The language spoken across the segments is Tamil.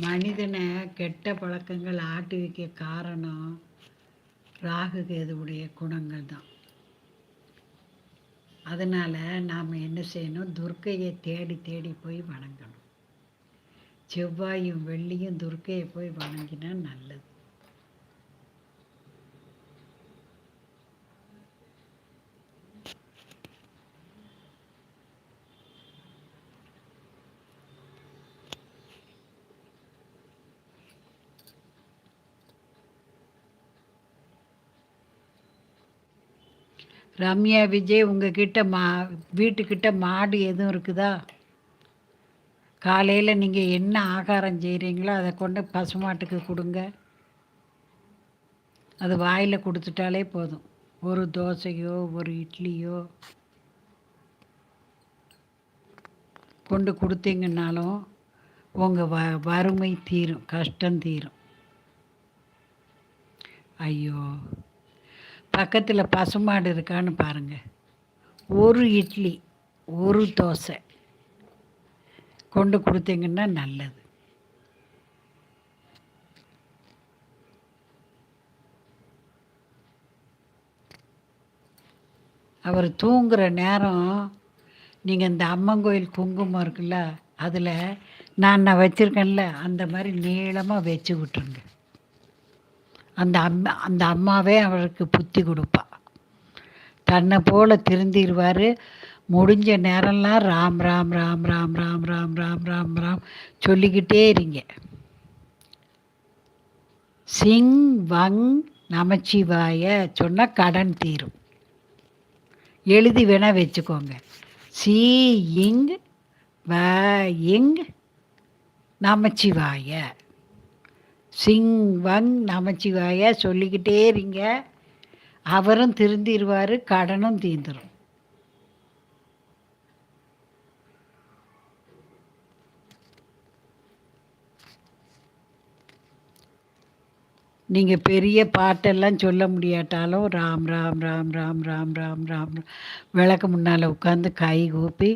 மனிதனை கெட்ட பழக்கங்கள் ஆட்டுவிக்க காரணம் ராகு கேதுவுடைய குணங்கள் தான். அதனால் நாம் என்ன செய்யணும்? துர்க்கையை தேடி தேடி போய் வணங்கணும். செவ்வாயும் வெள்ளியும் துர்க்கையை போய் வணங்கினா நல்லது. ரம்யா விஜய் உங்ககிட்ட மா வீட்டுக்கிட்ட மாடு எதுவும் இருக்குதா? காலையில் நீங்கள் என்ன ஆகாரம் செய்கிறீங்களோ அதை கொண்டு பசுமாட்டுக்கு கொடுங்க. அது வாயில் கொடுத்துட்டாலே போதும். ஒரு தோசையோ ஒரு இட்லியோ கொண்டு கொடுத்தீங்கன்னாலும் உங்கள் வ வறுமை தீரும் கஷ்டம் தீரும். ஐயோ. பக்கத்தில் பசுமாடு இருக்கான்னு பாருங்கள் ஒரு இட்லி ஒரு தோசை கொண்டு கொடுத்தீங்கன்னா நல்லது. அவர் தூங்குகிற நேரம் நீங்கள் இந்த அம்மன் கோயில் குங்குமம் இருக்குல்ல அதில் நான் நான் வச்சுருக்கேன்ல அந்த மாதிரி நீளமாக வச்சு விட்ருங்க அந்த அம்மா அந்த அம்மாவே அவருக்கு புத்தி கொடுப்பா. தன்னை போல் திருந்திடுவார் முடிஞ்ச நேரம்லாம் ராம் ராம் ராம் ராம் ராம் ராம் ராம் ராம் ராம் சொல்லிக்கிட்டே இருங்க. சிங் வங் நமச்சிவாய சொன்னால் கடன் தீரும். எழுதி வேணால் வச்சுக்கோங்க. சி இங் வ இங் நமச்சிவாய. சிங் வங் நமச்சிவாய சொல்லிக்கிட்டே இருங்க. அவரும் திருந்திடுவார் கடனும் தீந்துடும் நீங்கள் பெரிய பாட்டெல்லாம் சொல்ல முடியாட்டாலும் ராம் ராம் ராம் ராம் ராம் ராம் ராம் விளக்கு முன்னால் உட்காந்து கை கூப்பி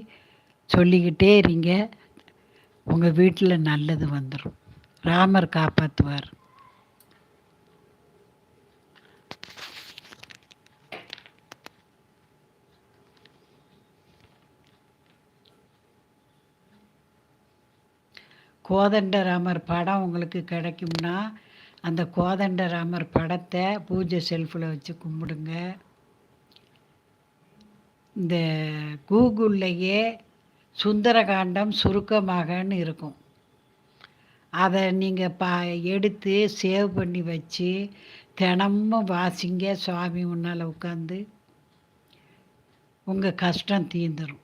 சொல்லிக்கிட்டே இருங்க. உங்கள் வீட்டில் நல்லது வந்துடும் ராமர் காப்பாற்றுவார் கோதண்டராமர் படம் உங்களுக்கு கிடைக்கும்னா அந்த கோதண்டராமர் படத்தை பூஜை செல்ஃபில் வச்சு கும்பிடுங்க. இந்த கூகுள்லேயே சுந்தரகாண்டம் சுருக்கமாகன்னு இருக்கும். அதை நீங்கள் பா எடுத்து சேவ் பண்ணி வச்சு தினமும் வாசிங்க சுவாமி முன்னால் உட்காந்து உங்கள் கஷ்டம் தீந்துடும்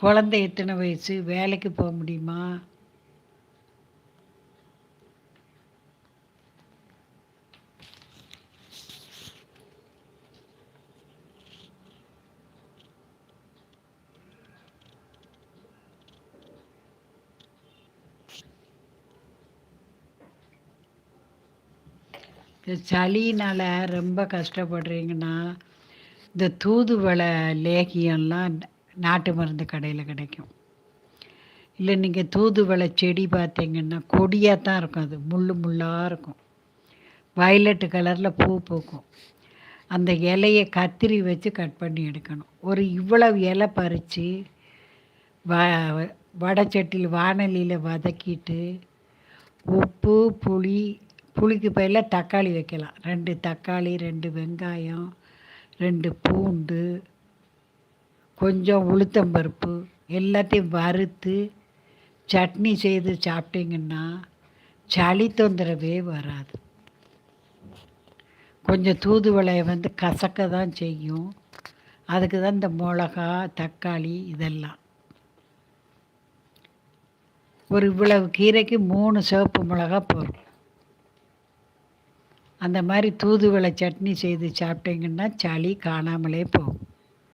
குழந்தை எத்தனை வயசு? வேலைக்கு போக முடியுமா இந்த சளினால் ரொம்ப கஷ்டப்படுறீங்கன்னா இந்த தூதுவளை லேகியம்லாம் நாட்டு மருந்து கடையில் கிடைக்கும். இல்லை நீங்கள் தூதுவளை செடி பார்த்தீங்கன்னா கொடியாக தான் இருக்கும் அது. முள் முள்ளாக இருக்கும். வயலட்டு கலரில் பூ பூக்கும். அந்த இலையை கத்திரி வச்சு கட் பண்ணி எடுக்கணும். ஒரு இவ்வளவு இலை பறித்து வ வடச்சட்டியில் வானலியில் வதக்கிட்டு உப்பு புளி புளிக்கு பயிரில் தக்காளி வைக்கலாம். ரெண்டு தக்காளி ரெண்டு வெங்காயம் ரெண்டு பூண்டு கொஞ்சம் உளுத்தம்பருப்பு எல்லாத்தையும் வறுத்து சட்னி செய்து சாப்பிட்டிங்கன்னா சளி தொந்தரவே வராது. கொஞ்சம் தூதுவளையை வந்து கசக்க தான் செய்யும். அதுக்கு தான் இந்த மிளகா தக்காளி இதெல்லாம். ஒரு இவ்வளவு கீரைக்கு மூணு சிவப்பு மிளகா போகும் அந்த மாதிரி தூதுவளை சட்னி செய்து சாப்பிட்டீங்கன்னா சளி காணாமலே போகும்.